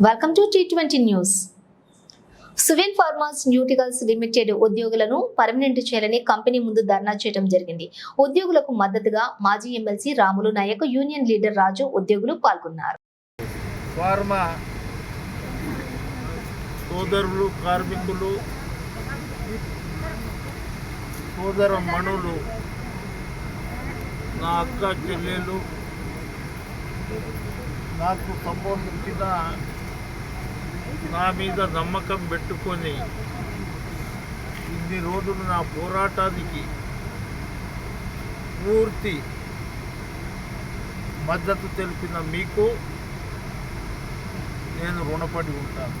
Welcome to T twenty news Suvin pharmaceuticals limited ఉద్యోగులను permanent చేయాలని company ముందు ధర్నా చేయడం జరిగింది. ఉద్యోగులకు మద్దతుగా మాజీ MLC Ramulu Nayak union leader Raju ఉద్యోగులు పాల్గొన్నారు. ఫార్మా సోదరులు కార్మికులు సోదర మణులు నా అక్క చెల్లెలు నాకు సంబంధించిన నా మీద నమ్మకం పెట్టుకొని ఇన్ని రోజులు నా పోరాటానికి పూర్తి మద్దతు తెలిపిన మీకు నేను రుణపడి ఉంటాను.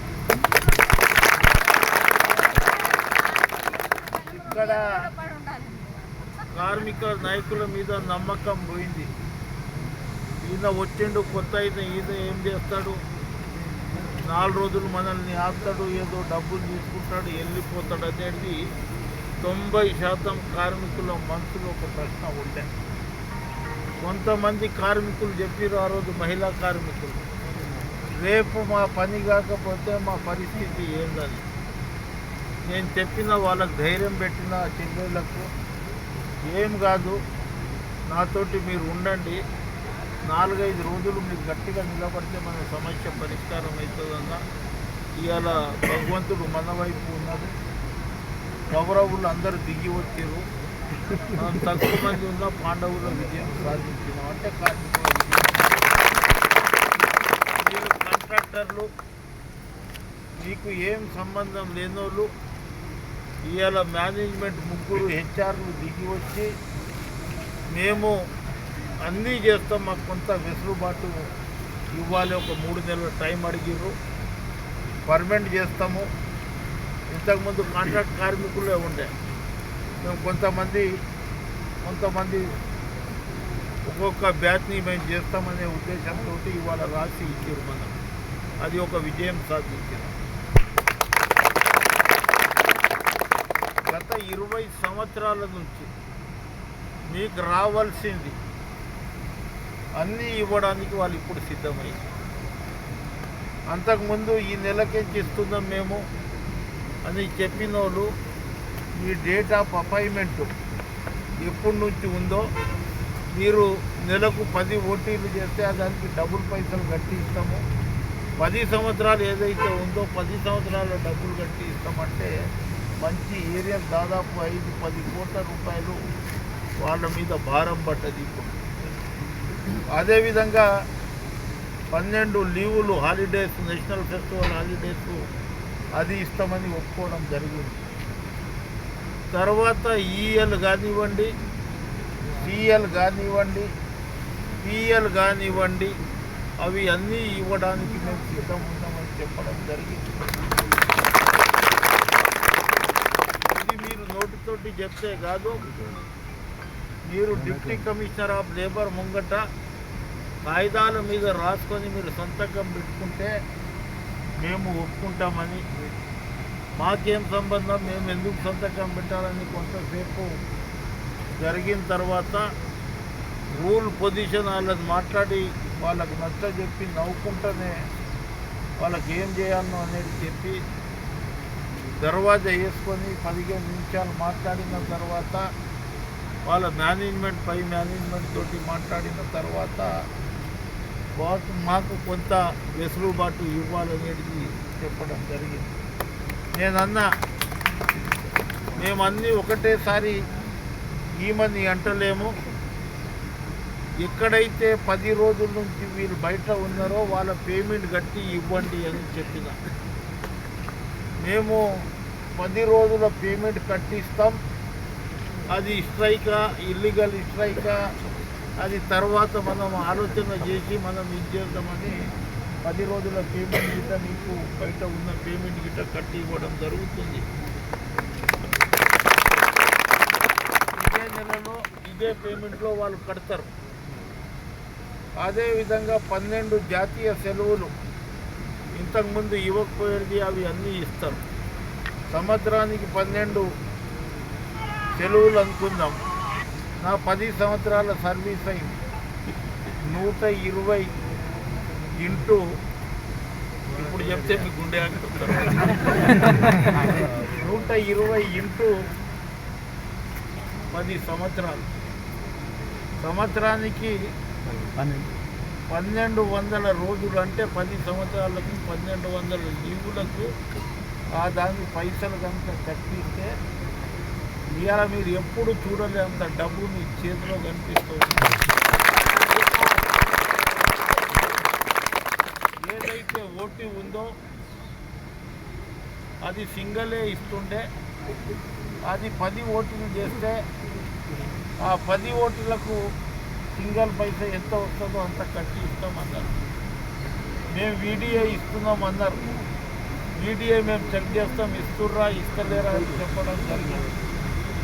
ఇక్కడ కార్మిక నాయకుల మీద నమ్మకం పోయింది. ఈయన వచ్చిండు కొత్త అయితే ఈయన ఏం చేస్తాడు? నాలుగు రోజులు మనల్ని ఆస్తాడు ఏదో డబ్బులు తీసుకుంటాడు వెళ్ళిపోతాడు అనేది తొంభై శాతం కార్మికుల మనసులో ఒక ప్రశ్న ఉండే. కొంతమంది కార్మికులు చెప్పారు ఆ రోజు మహిళా కార్మికులు రేపు మా పని కాకపోతే మా పరిస్థితి ఏందని. నేను చెప్పిన వాళ్ళకు ధైర్యం పెట్టిన చెల్లెళ్ళకు ఏం కాదు నాతోటి మీరు ఉండండి నాలుగైదు రోజులు మీరు గట్టిగా నిలబడితే మన సమస్య పరిష్కారం అవుతుందన్న ఇవాళ భగవంతుడు మన వైపు ఉన్నాడు. కౌరవులు అందరూ దిగి వచ్చారు. మనం తక్కువ మంది ఉన్న పాండవుల విజయం సాధించినాం. అంటే కార్మికుల మీరు కాంట్రాక్టర్లు మీకు ఏం సంబంధం లేనోళ్ళు ఇవాళ మేనేజ్మెంట్ ముగ్గురు హెచ్ఆర్లు దిగి వచ్చి మేము అన్నీ చేస్తాం మాకు కొంత వెసులుబాటు ఇవ్వాలి. ఒక మూడు నెలల టైం అడిగిర్రు. పర్మనెంట్ చేస్తాము. ఇంతకుముందు కాంట్రాక్ట్ కార్మికులే ఉండే. మేము కొంతమంది కొంతమంది ఒక్కొక్క బ్యాచ్ని మేము చేస్తామనే ఉద్దేశంతో ఇవాళ రాసి ఇచ్చారు మనం. అది ఒక విజయం సాధించింది. గత ఇరవై సంవత్సరాల నుంచి మీకు రావాల్సింది అన్నీ ఇవ్వడానికి వాళ్ళు ఇప్పుడు సిద్ధమైంది అంతకుముందు ఈ నెలకే ఇస్తున్నాం మేము అని చెప్పిన వాళ్ళు మీ డేట్ ఆఫ్ అపాయింట్మెంట్ ఎప్పటి నుంచి ఉందో మీరు నెలకు పది ఓటీలు చేస్తే దానికి డబుల్ పైసలు కట్టి ఇస్తాము. పది సంవత్సరాలు ఏదైతే ఉందో పది సంవత్సరాల డబ్బులు కట్టి ఇస్తామంటే మంచి ఏరియా దాదాపు ఐదు పది కోట్ల రూపాయలు వాళ్ళ మీద భారం పడ్డది ఇప్పుడు. అదేవిధంగా పన్నెండు లీవులు హాలిడేస్ నేషనల్ ఫెస్టివల్ హాలిడేస్ అది ఇస్తామని ఒప్పుకోవడం జరిగింది. తర్వాత ఈఎల్ కానివ్వండి పిఎల్ కానివ్వండి పిఎల్ కానివ్వండి అవి అన్నీ ఇవ్వడానికి మేము సిద్ధం ఉన్నామని చెప్పడం జరిగింది. ఇది మీరు నోటితోటి చెప్తే కాదు. మీరు డిప్యూటీ కమిషనర్ ఆఫ్ లేబర్ ముంగట కాగితాల మీద రాసుకొని మీరు సంతకం పెట్టుకుంటే మేము ఒప్పుకుంటామని. మాకేం సంబంధం? మేము ఎందుకు సంతకం పెట్టాలని కొంతసేపు జరిగిన తర్వాత రూల్ పొజిషన్ వాళ్ళని మాట్లాడి వాళ్ళకు నచ్చ చెప్పి నవ్వుకుంటూనే వాళ్ళకి ఏం చేయాలనో అనేది చెప్పి దర్వాజా వేసుకొని పదిహేను నిమిషాలు మాట్లాడిన తర్వాత వాళ్ళ మేనేజ్మెంట్ పై మేనేజ్మెంట్ తోటి మాట్లాడిన తర్వాత మాకు మాకు కొంత వెసులుబాటు ఇవ్వాలనేది చెప్పడం జరిగింది. నేనన్నా మేమన్నీ ఒకటేసారి ఈమని అంటలేము. ఎక్కడైతే పది రోజుల నుంచి వీళ్ళు బయట ఉన్నారో వాళ్ళ పేమెంట్ కట్టి ఇవ్వండి అని చెప్పిన. మేము పది రోజుల పేమెంట్ కట్టిస్తాం. అది స్ట్రైకా ఇల్లీగల్ స్ట్రైకా అది తర్వాత మనం ఆలోచన చేసి మనం ఇది చేద్దామని పది రోజుల పేమెంట్ గిట్ట మీకు బయట ఉన్న పేమెంట్ గిట్ట కట్టి ఇవ్వడం జరుగుతుంది. ఇదే నెలలో ఇదే పేమెంట్లో వాళ్ళు కడతారు. అదేవిధంగా పన్నెండు జాతీయ సెలవులు ఇంతకుముందు ఇవ్వకపోయేది అవి అన్నీ ఇస్తారు. సంవత్సరానికి పన్నెండు సెలవులు అనుకుందాం నా పది సంవత్సరాల సర్వీస్ అయింది. నూట ఇరవై ఇంటూ ఇప్పుడు చెప్తే మీ గుండె నూట ఇరవై ఇంటూ పది సంవత్సరాలు. సంవత్సరానికి పన్నెండు వందల రోజులు అంటే పది సంవత్సరాలకు పన్నెండు వందల లీవులకు ఆ దాని పైసలు కనుక కట్టిస్తే ఇవాళ మీరు ఎప్పుడు చూడలేంత డబ్బు మీ చేతిలో కనిపిస్తుంది. ఏదైతే ఓటీ ఉందో అది సింగలే ఇస్తుండే అది పది ఓట్లు చేస్తే ఆ పది ఓట్లకు సింగల్ పైసా ఎంత వస్తుందో అంత కట్టి ఇస్తామన్నారు. మేము వీడియో ఇస్తున్నాం అన్నారు. వీడియో మేము చెక్ చేస్తాం ఇస్తుర్రా ఇస్తలేరా అని చెప్పడం జరిగింది.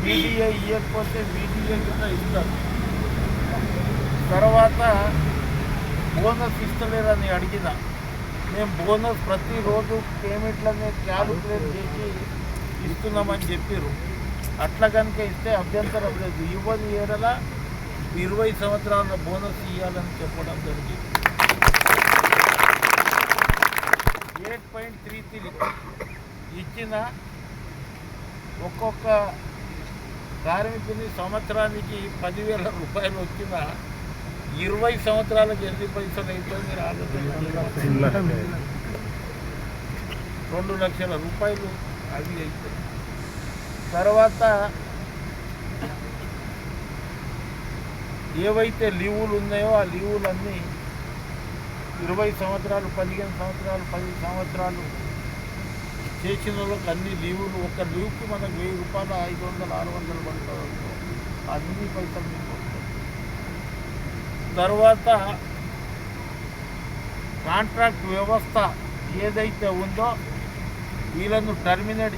బీడీఏ ఇవ్వకపోతే బీడీఏ కింద ఇస్తారు. తర్వాత బోనస్ ఇస్తలేరని అడిగిన. మేము బోనస్ ప్రతిరోజు పేమెంట్లనే క్యాలిక్యులేట్ చేసి ఇస్తున్నామని చెప్పారు అట్లా కనుక ఇస్తే అభ్యంతరం లేదు. ఇవ్వని ఏడల ఇరవై సంవత్సరాల బోనస్ ఇవ్వాలని చెప్పడం జరిగింది. ఎయిట్ పాయింట్ త్రీ త్రీ ఇచ్చిన ఒక్కొక్క కార్మికుని సంవత్సరానికి పదివేల రూపాయలు వచ్చిన ఇరవై సంవత్సరాలకు ఎన్ని పైసలు అయితే మీరు ఆలోచించాలి రెండు లక్షల రూపాయలు అవి అయితే తర్వాత ఏవైతే లీవులు ఉన్నాయో ఆ లీవులన్నీ ఇరవై సంవత్సరాలు పదిహేను సంవత్సరాలు పది సంవత్సరాలు చేసిన వాళ్ళకి అన్ని లీవులు ఒక లీవ్కి మనకు వెయ్యి రూపాయలు ఐదు వందలు ఆరు వందలు పడుతుంది అన్ని పైసలు మీకు తర్వాత కాంట్రాక్ట్ వ్యవస్థ ఏదైతే ఉందో వీళ్ళను టర్మినేట్